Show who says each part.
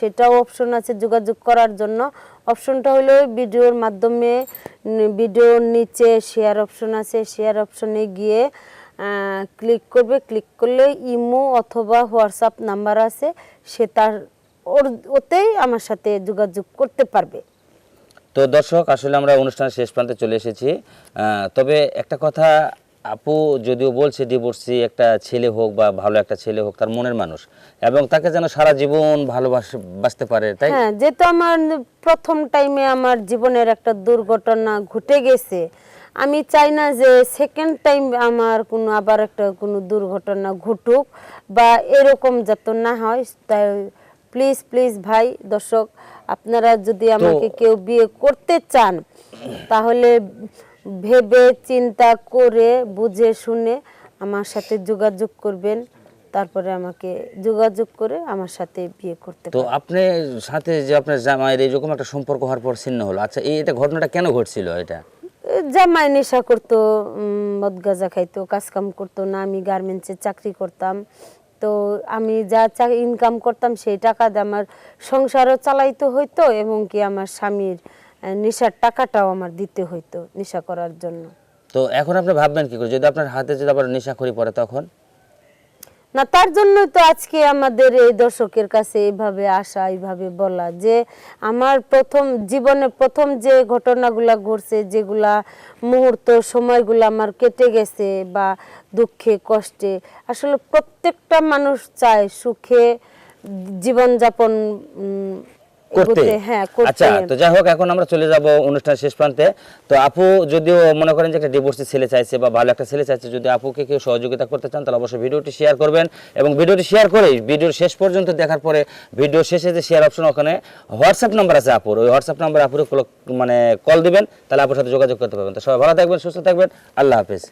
Speaker 1: সেটাও অপশন আছে যোগাযোগ করার জন্য। অপশনটা হলো ভিডিওর মাধ্যমে ভিডিওর নিচে শেয়ার অপশন আছে শেয়ার অপশনে গিয়ে ক্লিক করবে। ক্লিক করলে ইমো অথবা হোয়াটসঅ্যাপ নাম্বার আছে, সে তার ওর, ওতেই আমার সাথে যোগাযোগ করতে পারবে।
Speaker 2: তো দর্শক, আসলে আমরা অনুষ্ঠানের শেষ প্রান্তে চলে এসেছি। তবে একটা কথা আপু যদিও বলছে ডিভোর্সি একটা ছেলে হোক বা ভালো একটা ছেলে হোক তার মনের মানুষ। এবং তাকে যেন সারা জীবন ভালোবাসে বাঁচতে পারে তাই?
Speaker 1: হ্যাঁ যেহেতু আমার প্রথম টাইমে আমার জীবনের একটা দুর্ঘটনা ঘটে গেছে আমি চাই না যে সেকেন্ড টাইম আমার কোনো আবার একটা কোনো দুর্ঘটনা ঘটুক বা এরকম যাতে না হয়। তাই প্লিজ প্লিজ ভাই দর্শক আপনারা যদি আমাকে কেউ বিয়ে করতে চান তাহলে ভেবে চিন্তা করে বুঝে শুনে আমার সাথে যোগাযোগ করবেন। তারপরে আমাকে যোগাযোগ করে আমার সাথে বিয়ে করতে
Speaker 2: তো আপনি সাথে যে আপনার জামাইয়ের এরকম একটা সম্পর্ক হওয়ার পর ছিন্ন হলো। আচ্ছা এই এটা ঘটনাটা কেন ঘটছিল এটা?
Speaker 1: জামাই নেশা করতো মদ গাঁজা খাইতো কাজ কাম করতো না আমি গার্মেন্টসে চাকরি করতাম। তো আমি যা ইনকাম করতাম সেই টাকা দিয়ে আমার সংসারও চালাইতে হইতো এবং কি আমার স্বামীর নেশার টাকাটাও আমার দিতে হইতো নেশা করার জন্য।
Speaker 2: তো এখন আপনি ভাববেন কি করে? যদি আপনার হাতে যদি আবার নেশাখড়ি পড়ে তখন?
Speaker 1: না তার জন্য তো আজকে আমাদের এই দর্শকের কাছে এইভাবে আসা এইভাবে বলা যে আমার প্রথম জীবনে প্রথম যে ঘটনাগুলা ঘটছে যেগুলা মুহূর্ত সময়গুলো আমার কেটে গেছে বা দুঃখে কষ্টে আসলে প্রত্যেকটা মানুষ চায় সুখে জীবনযাপন
Speaker 2: করতে।
Speaker 1: হ্যাঁ
Speaker 2: আচ্ছা তো যাই হোক এখন আমরা চলে যাব অনুষ্ঠান শেষ প্রান্তে। তো আপু যদিও মনে করেন যে একটা ডিভোর্সি ছেলে চাইছে বা ভালো একটা ছেলে চাইছে যদি আপুকে কেউ সহযোগিতা করতে চান তাহলে অবশ্যই ভিডিওটি শেয়ার করবেন। এবং ভিডিওটি শেয়ার করে ভিডিওর শেষ পর্যন্ত দেখার পরে ভিডিও শেষে যে শেয়ার অপশন ওখানে হোয়াটসঅ্যাপ নাম্বার আছে আপুর। ওই হোয়াটসঅ্যাপ নাম্বার আপুরে কল- মানে কল দিবেন তাহলে আপুর সাথে যোগাযোগ করতে পারবেন। তো সবাই ভালো থাকবেন সুস্থ থাকবেন। আল্লাহ হাফেজ।